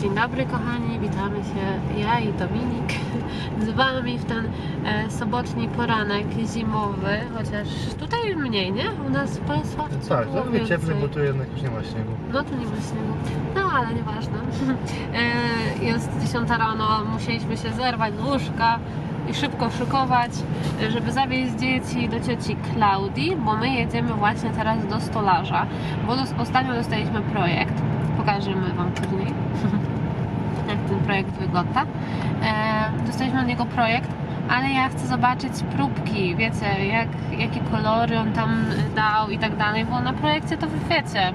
Dzień dobry kochani, witamy się ja i Dominik z Wami w ten e, sobotni poranek zimowy, chociaż tutaj mniej, nie? U nas w Bolesławcu Tak, było trochę cieplej, bo tu jednak już nie ma śniegu. No tu nie ma śniegu, no ale nieważne. E, jest 10 rano, musieliśmy się zerwać z łóżka i szybko szykować, żeby zawieźć dzieci do cioci Klaudii, bo my jedziemy właśnie teraz do stolarza, bo dos- ostatnio dostaliśmy projekt, pokażemy Wam później, ten projekt wygląda. E, dostaliśmy od niego projekt, ale ja chcę zobaczyć próbki, wiecie, jak, jakie kolory on tam dał i tak dalej, bo na projekcie to wy wiecie,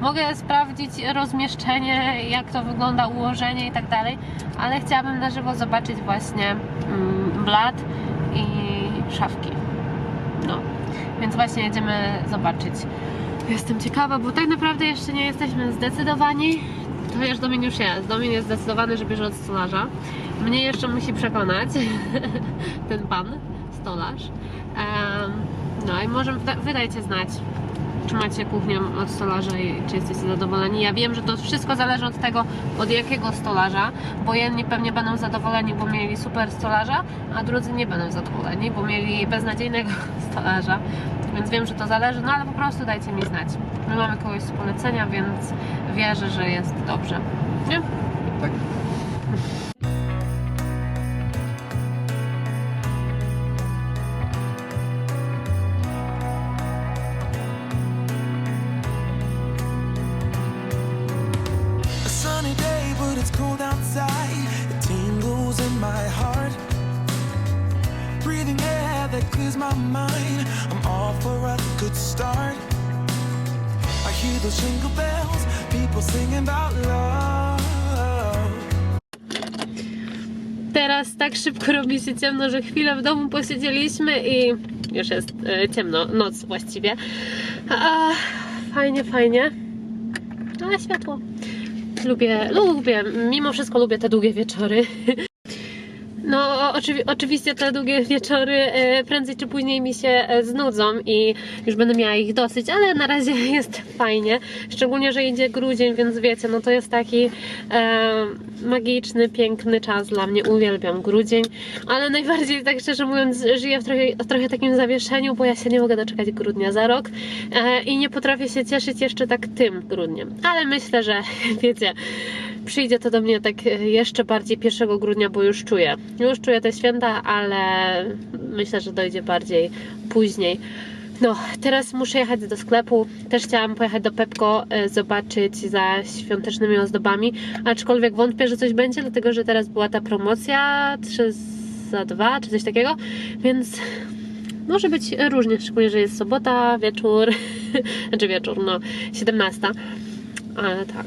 Mogę sprawdzić rozmieszczenie, jak to wygląda, ułożenie i tak dalej, ale chciałabym na żywo zobaczyć właśnie mm, blat i szafki. No, więc właśnie jedziemy zobaczyć. Jestem ciekawa, bo tak naprawdę jeszcze nie jesteśmy zdecydowani. Już Domin już jest. Domin jest zdecydowany, że bierze od stolarza. Mnie jeszcze musi przekonać ten pan, stolarz. No i może wyda- wydajcie znać, czy macie kuchnię od stolarza i czy jesteście zadowoleni. Ja wiem, że to wszystko zależy od tego, od jakiego stolarza, bo jedni pewnie będą zadowoleni, bo mieli super stolarza, a drudzy nie będą zadowoleni, bo mieli beznadziejnego stolarza. Więc wiem, że to zależy, no ale po prostu dajcie mi znać. My mamy kogoś z polecenia, więc wierzę, że jest dobrze. Nie? Tak. Outside. It tingles in my heart. Breathing air that clears my mind. I'm off for a good start. I hear jingle bells, people singing about love. Teraz tak szybko robi się ciemno, że chwilę w domu posiedzieliśmy i już jest e, ciemno, noc właściwie. A, fajnie, fajnie. Ale światło. Lubię, lubię, mimo wszystko lubię te długie wieczory. No, oczywi- oczywiście te długie wieczory e, prędzej czy później mi się e, znudzą i już będę miała ich dosyć, ale na razie jest fajnie. Szczególnie, że idzie grudzień, więc wiecie, no to jest taki e, magiczny, piękny czas dla mnie. Uwielbiam grudzień, ale najbardziej, tak szczerze mówiąc, żyję w trochę, w trochę takim zawieszeniu, bo ja się nie mogę doczekać grudnia za rok e, i nie potrafię się cieszyć jeszcze tak tym grudniem. Ale myślę, że wiecie, przyjdzie to do mnie tak e, jeszcze bardziej 1 grudnia, bo już czuję. Już czuję te święta, ale myślę, że dojdzie bardziej później. No, teraz muszę jechać do sklepu. Też chciałam pojechać do Pepko, e, zobaczyć za świątecznymi ozdobami, aczkolwiek wątpię, że coś będzie, dlatego że teraz była ta promocja 3 za 2 czy coś takiego, więc może być różnie, szczególnie, że jest sobota, wieczór, znaczy wieczór, no 17, ale tak.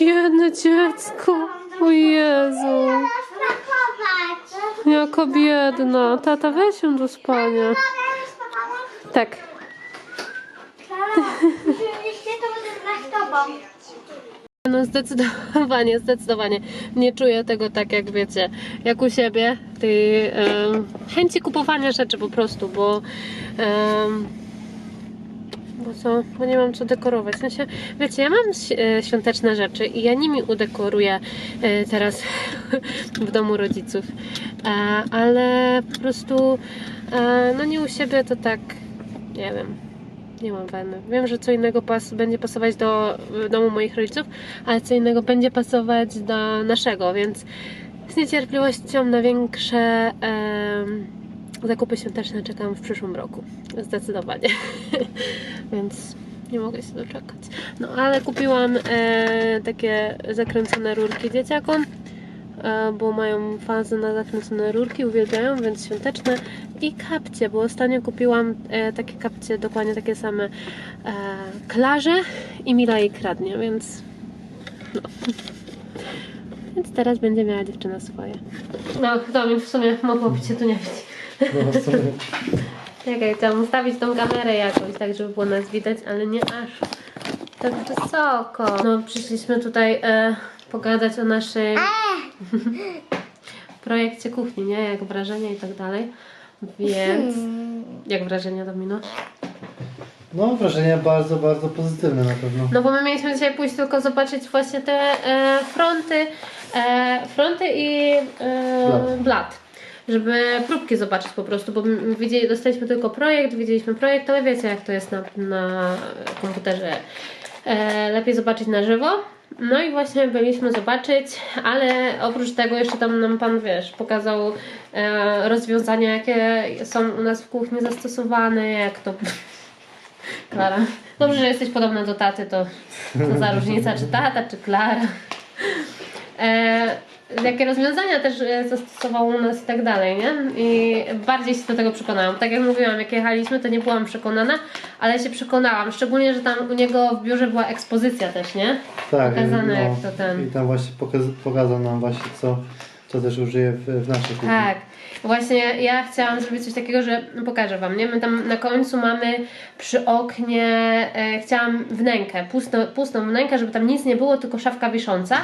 Biedne dziecko. O Jezu. Jaka biedna. Tata, weź ją do spania. Tak. No zdecydowanie, zdecydowanie. Nie czuję tego tak jak wiecie, jak u siebie. Tej em, chęci kupowania rzeczy po prostu, bo em, bo co? Bo nie mam co dekorować. W sensie, wiecie, ja mam e, świąteczne rzeczy i ja nimi udekoruję e, teraz w domu rodziców. E, ale po prostu no nie u siebie to tak nie wiem. Nie mam weny. Wiem, że co innego pas będzie pasować do domu moich rodziców, ale co innego będzie pasować do naszego, więc z niecierpliwością na większe em, zakupy świąteczne czekam w przyszłym roku. Zdecydowanie. więc nie mogę się doczekać. No ale kupiłam e, takie zakręcone rurki dzieciakom e, bo mają fazę na zakręcone rurki, uwielbiają, więc świąteczne i kapcie, bo ostatnio kupiłam e, takie kapcie, dokładnie takie same e, klarze i Mila jej kradnie, więc No. Więc teraz będzie miała dziewczyna swoje. No, to w sumie mogłoby się tu nie być. No, sumie. Czekaj, chciałam ustawić tą kamerę jakoś, tak żeby było nas widać, ale nie aż tak wysoko. No, przyszliśmy tutaj e, pogadać o naszej projekcie kuchni, nie? Jak wrażenia i tak dalej. Więc jak wrażenia Domino? no wrażenie bardzo, bardzo pozytywne na pewno. No bo my mieliśmy dzisiaj pójść tylko zobaczyć właśnie te e, fronty, e, fronty i e, Blat. blat. Żeby próbki zobaczyć po prostu, bo widzieli, dostaliśmy tylko projekt, widzieliśmy projekt, ale wiecie jak to jest na, na komputerze. E, lepiej zobaczyć na żywo. No i właśnie byliśmy zobaczyć, ale oprócz tego jeszcze tam nam pan, wiesz, pokazał e, rozwiązania, jakie są u nas w kuchni zastosowane, jak to Klara. Dobrze, że jesteś podobna do taty, to co za różnica, czy tata, czy Klara. E, jakie rozwiązania też e, zastosował u nas i tak dalej, nie? I bardziej się do tego przekonałam. Tak jak mówiłam, jak jechaliśmy, to nie byłam przekonana, ale się przekonałam. Szczególnie, że tam u niego w biurze była ekspozycja też, nie? Tak, Pokazane no, jak to ten. I tam właśnie pokaz, pokazał nam właśnie co, co też użyje w, w naszej kuchni. Tak. Właśnie ja chciałam zrobić coś takiego, że pokażę Wam, nie? My tam na końcu mamy przy oknie, e, chciałam wnękę, pustą, pustą wnękę, żeby tam nic nie było, tylko szafka wisząca,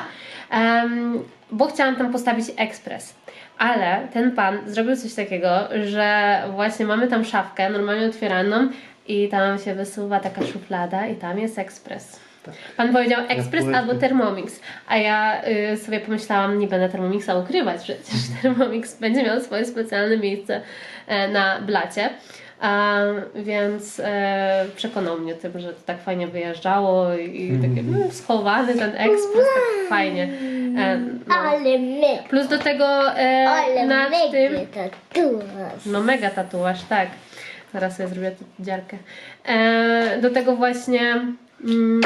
bo chciałam tam postawić ekspres. Ale ten pan zrobił coś takiego, że właśnie mamy tam szafkę normalnie otwieraną i tam się wysuwa taka szuflada i tam jest ekspres. Pan powiedział ekspres albo Thermomix, a ja y, sobie pomyślałam, nie będę Thermomixa ukrywać, przecież Thermomix będzie miał swoje specjalne miejsce e, na blacie. A, więc e, przekonał mnie tym, że to tak fajnie wyjeżdżało i, i takie mm, schowany ten ekspres, tak fajnie. E, no. Ale my, Plus do tego e, ale nad tym... to tu. No mega tatuaż, tak. Zaraz sobie zrobię tu dziarkę. E, do tego właśnie mm,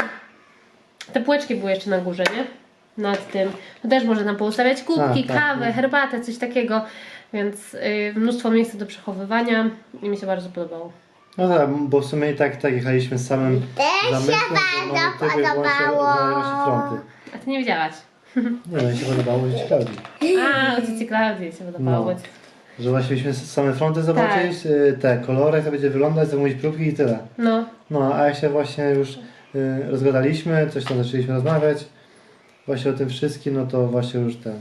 te półeczki były jeszcze na górze, nie? Nad tym. To też można tam poustawiać kubki, Tak, tak, kawę, no. herbatę, coś takiego. Więc y, mnóstwo miejsca do przechowywania i mi się bardzo podobało. No tak, bo w sumie i tak, tak jechaliśmy z samym Też się zamysłem, że bardzo mamy podobało. fronty. A ty nie widziałaś? Nie no, mi się podobało żyć Klaudii. A, o cici Klaudii się podobało. No. Że właśnie byśmy same fronty zobaczyć, y, te kolory, jak to będzie wyglądać, zamówić próbki i tyle. No, No, a jak się właśnie już rozgadaliśmy, coś tam zaczęliśmy rozmawiać, właśnie o tym wszystkim, no to właśnie już ten.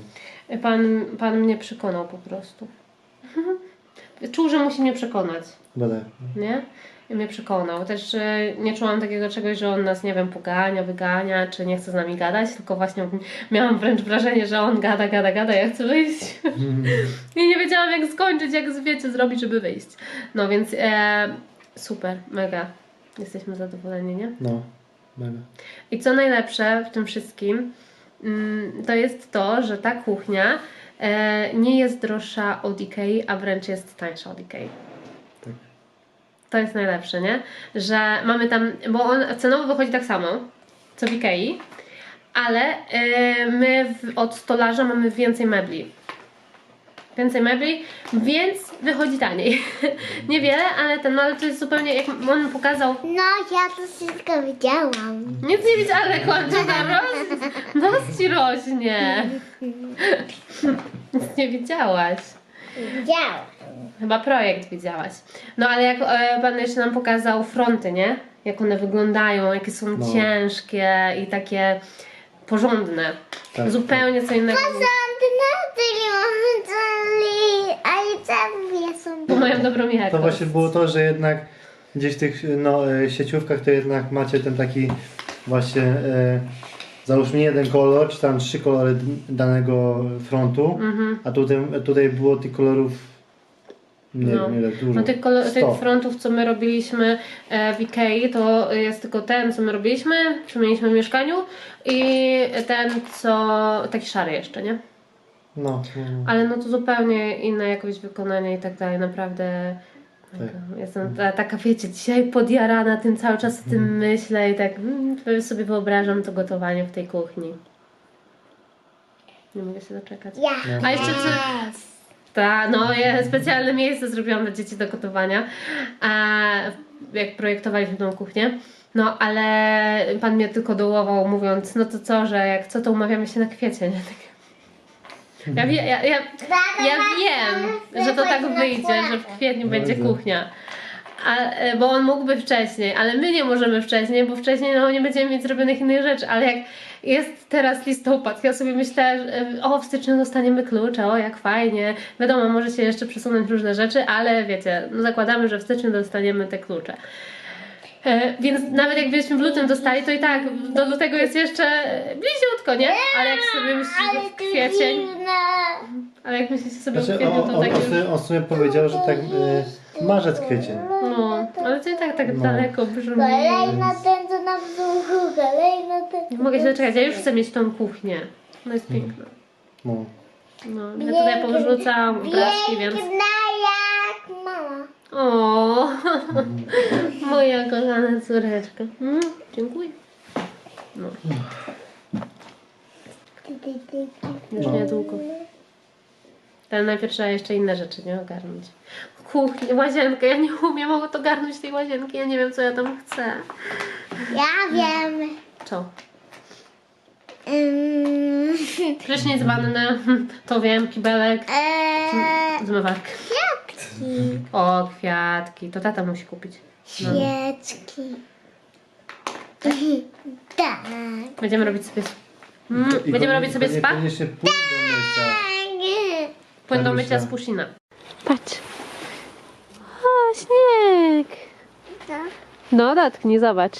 pan, pan mnie przekonał po prostu. Czuł, że musi mnie przekonać. Tak. nie? I mnie przekonał. Też nie czułam takiego czegoś, że on nas, nie wiem, pogania, wygania, czy nie chce z nami gadać, tylko właśnie miałam wręcz wrażenie, że on gada, gada, gada, ja chcę wyjść. I nie wiedziałam, jak skończyć, jak wiecie, zrobić, żeby wyjść. No więc e, super, mega. Jesteśmy zadowoleni, nie? No, mega. I co najlepsze w tym wszystkim, mm, to jest to, że ta kuchnia e, nie jest droższa od Ikei, a wręcz jest tańsza od Ikei. Tak. To jest najlepsze, nie? Że mamy tam, bo on cenowo wychodzi tak samo, co w Ikei, ale e, my od stolarza mamy więcej mebli. Więcej mebli, więc wychodzi taniej. Niewiele, ale ten, no ale to jest zupełnie, jak on pokazał, No, ja to wszystko widziałam. nic nie widzisz, ale kończyna rośnie. Nos ci rośnie. Nic nie widziałaś. Widziałam. Chyba projekt widziałaś. No ale jak e, pan jeszcze nam pokazał fronty, nie? Jak one wyglądają, jakie są No. ciężkie i takie porządne. Tak, Zupełnie co innego. Tyle, ale tam są. Bo mają dobrą jakość. To właśnie było to, że jednak gdzieś w tych no, e, sieciówkach to jednak macie ten taki właśnie e, załóżmy jeden kolor, czy tam trzy kolory danego frontu, Mhm. a tutaj, tutaj było tych kolorów nie No. wiem ile, dużo. No tych, kolor, tych 100. frontów, co my robiliśmy e, w Ikei, to jest tylko ten, co my robiliśmy, co mieliśmy w mieszkaniu i ten, co taki szary jeszcze, nie? No. Ale no to zupełnie inna jakość wykonania i tak dalej, naprawdę Tak. jestem ta, taka, wiecie, dzisiaj podjarana tym cały czas o tym myślę i tak mm, sobie wyobrażam to gotowanie w tej kuchni. Nie mogę się doczekać. Ja. A jeszcze co... Ta, no ja specjalne miejsce zrobiłam dla dzieci do gotowania, a jak projektowaliśmy tą kuchnię. No, ale pan mnie tylko dołował mówiąc, no to co, że jak co, to umawiamy się na kwiecie, nie? Tak. Ja, wie, ja, ja, ja wiem, że to tak wyjdzie, że w kwietniu będzie Bardzo. kuchnia. A, e, bo on mógłby wcześniej, ale my nie możemy wcześniej, bo wcześniej no, nie będziemy mieć zrobionych innych rzeczy, ale jak jest teraz listopad, ja sobie myślę, że e, o w styczniu dostaniemy klucze, o jak fajnie, wiadomo, może się jeszcze przesunąć różne rzeczy, ale wiecie, no, zakładamy, że w styczniu dostaniemy te klucze. E, więc nawet jakbyśmy w lutym dostali, to i tak do lutego jest jeszcze bliziutko, nie? Ale jak sobie myślicie, że w kwiecień, ale jak myślicie sobie w Znaczy, kwietniu, on, to on, tak on, już... sobie, on sobie powiedział, że tak e, marzec, kwiecień. No, ale to i tak tak No. daleko brzmi. Kolejna ten, co na brzuchu, kolejna ten. Nie mogę się doczekać, ja już chcę mieć tą kuchnię. Ona jest piękna. No. No, ja tutaj powrzucam obrazki, więc... O, moja kochana córeczka. Mm, dziękuję. No, już No. niedługo. Ale najpierw trzeba jeszcze inne rzeczy, nie? Ogarnąć. Kuchnię, łazienkę, ja nie umiem ogarnąć tej łazienki, ja nie wiem co ja tam chcę. Ja wiem. Co? Ym, Prysznic, wannę, to wiem, kibelek, eee, zmywarkę. Kwiatki, O, kwiatki, to tata musi kupić. świeczki. Tak. Będziemy robić sobie... Mm, I będziemy robić sobie konie- spa? Koniecznie pójść do mycia. Płyn do Tak mycia myślę. z Pusina. Patrz. O, śnieg. Tak. No, dotknij, zobacz.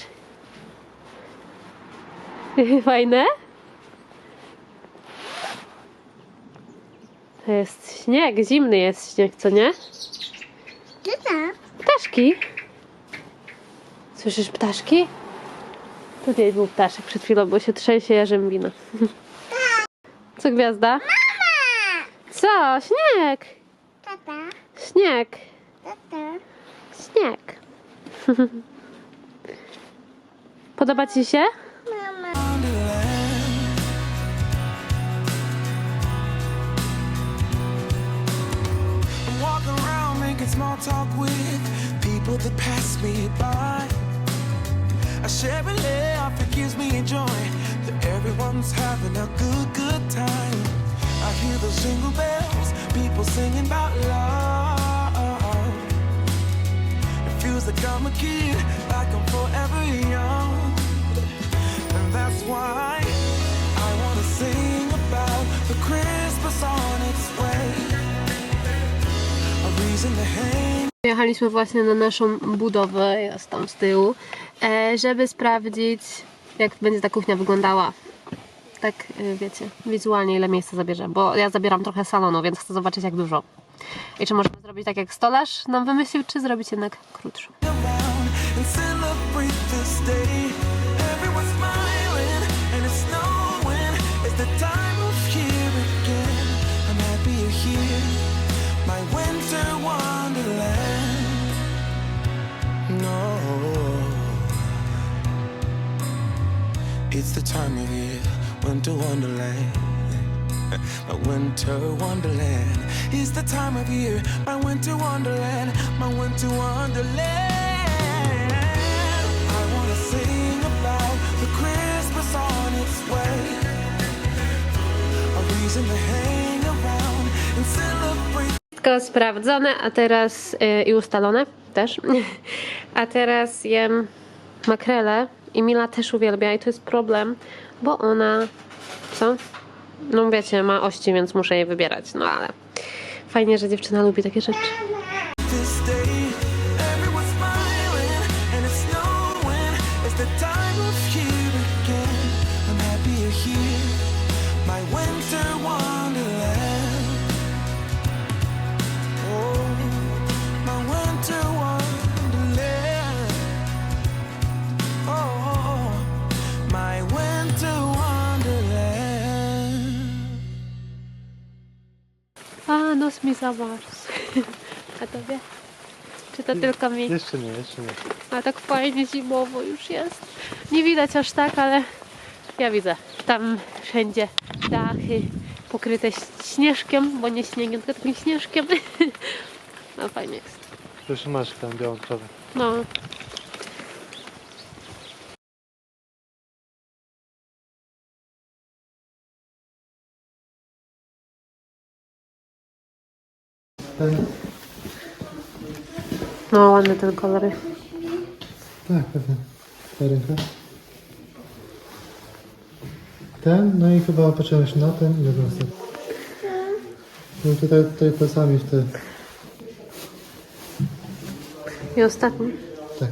Fajne? To jest śnieg, zimny jest śnieg, co nie? Ty tak. Ptaszki. Słyszysz ptaszki? Tutaj był ptaszek przed chwilą, bo się trzęsie jarzębina. Co gwiazda? Co? Śnieg! Tata, Śnieg! tata. Śnieg! Podoba Ci się? Small talk with people that pass me by. I share a laugh, it gives me joy that everyone's having a good, good time. I hear those jingle bells, people singing about love. It feels like I'm a kid, like I'm hang Jechaliśmy właśnie na naszą budowę, jest tam z tyłu, e, żeby sprawdzić, jak będzie ta kuchnia wyglądała. Tak, e, wiecie, wizualnie ile miejsca zabierze, bo ja zabieram trochę salonu, więc chcę zobaczyć jak dużo. I czy możemy zrobić tak jak stolarz nam wymyślił, czy zrobić jednak krótszą. It's the time of year, winter wonderland. My winter wonderland is the time of year. My winter wonderland, my winter wonderland. I wanna sing about the Christmas on its way. A reason to hang around and celebrate. Wszystko sprawdzone, a teraz y, i ustalone też. A teraz jem makrelę i Mila też uwielbia i to jest problem, bo ona co? No wiecie, ma ości, więc muszę jej wybierać, no ale fajnie, że dziewczyna lubi takie rzeczy. this day. Everyone's nos mi zamarzł. A tobie? Czy to tylko mi? Jeszcze nie, jeszcze nie. A tak fajnie zimowo już jest. Nie widać aż tak, ale ja widzę. Tam wszędzie dachy pokryte śnieżkiem, bo nie śniegiem, tylko takim śnieżkiem. No fajnie jest. Proszę masz tam białą trawę. No. No, ładny ten kolor. Tak, pewnie. Ta ręka. Ten, no i chyba patrzyłem jeszcze na ten i na ten. No tutaj, tutaj pasami w te. I ostatni. Tak.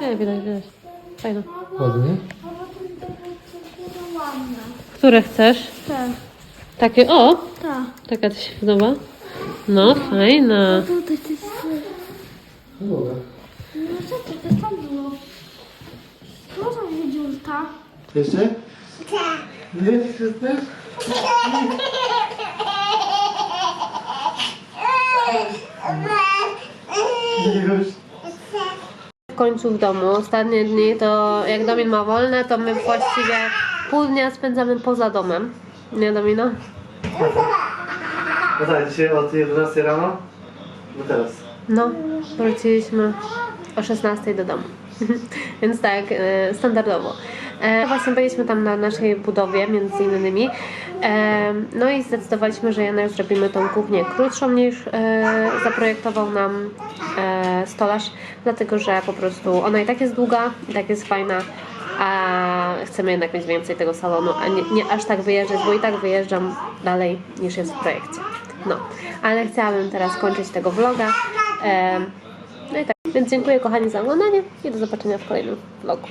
Nie, widać, widać. Fajne. Ładnie. Które chcesz? Tak, Takie, o! tak. Taka ci się podoba? No, fajna. Tutaj to jest... No. No co to, to tam było? Można wziąć ta? Jeszcze? Tak. Jeszcze też? Już. W końcu w domu. Ostatnie dni to jak Domin ma wolne, to my właściwie pół dnia spędzamy poza domem. Nie, Domino? No tak, dzisiaj od 11 rano do teraz. No, wróciliśmy o 16 do domu. Więc tak, e, standardowo. E, Właśnie byliśmy tam na naszej budowie, między innymi. E, No i zdecydowaliśmy, że jednak zrobimy tą kuchnię krótszą niż e, zaprojektował nam e, stolarz, dlatego że po prostu ona i tak jest długa, i tak jest fajna, a chcemy jednak mieć więcej tego salonu, a nie, nie aż tak wyjeżdżać, bo i tak wyjeżdżam dalej niż jest w projekcie. No, ale chciałabym teraz kończyć tego vloga. E, no i tak, więc dziękuję kochani za oglądanie i do zobaczenia w kolejnym vlogu.